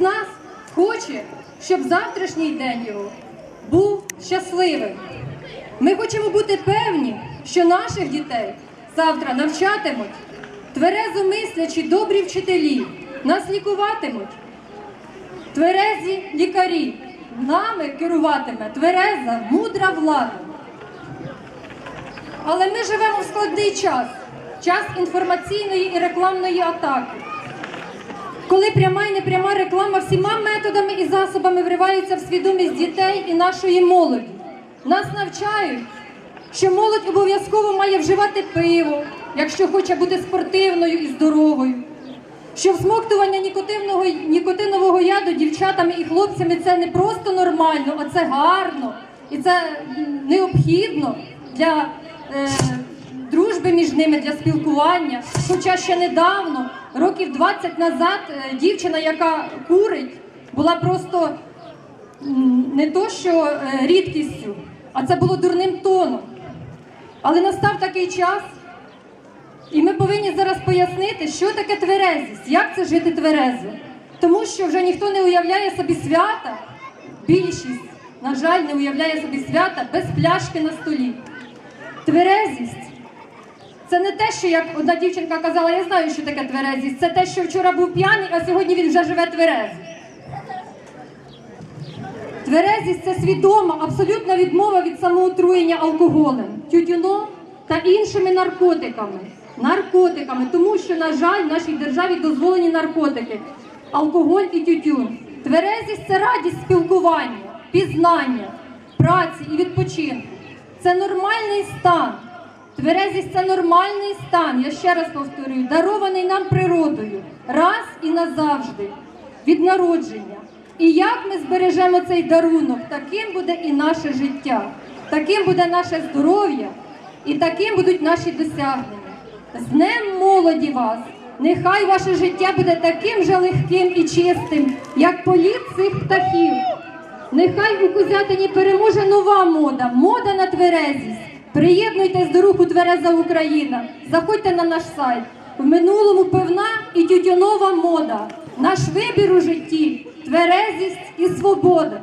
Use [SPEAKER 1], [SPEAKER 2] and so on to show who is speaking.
[SPEAKER 1] нас хоче, щоб завтрашній день його був щасливим. Ми хочемо бути певні, що наших дітей завтра навчатимуть тверезо мислячі добрі вчителі, нас лікуватимуть тверезі лікарі. Нами керуватиме твереза, мудра влада. Але ми живемо в складний час, час інформаційної і рекламної атаки. Коли пряма і непряма реклама всіма методами і засобами вривається в свідомість дітей і нашої молоді. Нас навчають, що молодь обов'язково має вживати пиво, якщо хоче бути спортивною і здоровою. Що всмоктування нікотинового, нікотинового яду дівчатами і хлопцями це не просто нормально, а це гарно і це необхідно для е, дружби між ними, для спілкування. Хоча ще недавно, років 20 назад, е, дівчина, яка курить, була просто не то що е, рідкістю, а це було дурним тоном. Але настав такий час, і ми повинні зараз пояснити, що таке тверезість, як це жити тверезо. Тому що вже ніхто не уявляє собі свята, більшість, на жаль, не уявляє собі свята без пляшки на столі. Тверезість це не те, що як одна дівчинка казала, я знаю, що таке тверезість. Це те, що вчора був п'яний, а сьогодні він вже живе тверезо. Тверезість це свідома, абсолютна відмова від самоотруєння алкоголем, тютюном та іншими наркотиками. Наркотиками, тому що, на жаль, в нашій державі дозволені наркотики, алкоголь і тютюн. Тверезість це радість спілкування, пізнання, праці і відпочинку. Це нормальний стан. Тверезість це нормальний стан, я ще раз повторюю, дарований нам природою, раз і назавжди, від народження. І як ми збережемо цей дарунок, таким буде і наше життя, таким буде наше здоров'я, і таким будуть наші досягнення. З Днем молоді вас! Нехай ваше життя буде таким же легким і чистим, як політ цих птахів. Нехай у Козятині переможе нова мода, мода на тверезість. Приєднуйтесь до руху Твереза Україна. Заходьте на наш сайт. В минулому пивна і тютюнова мода. Наш вибір у житті тверезість і свобода.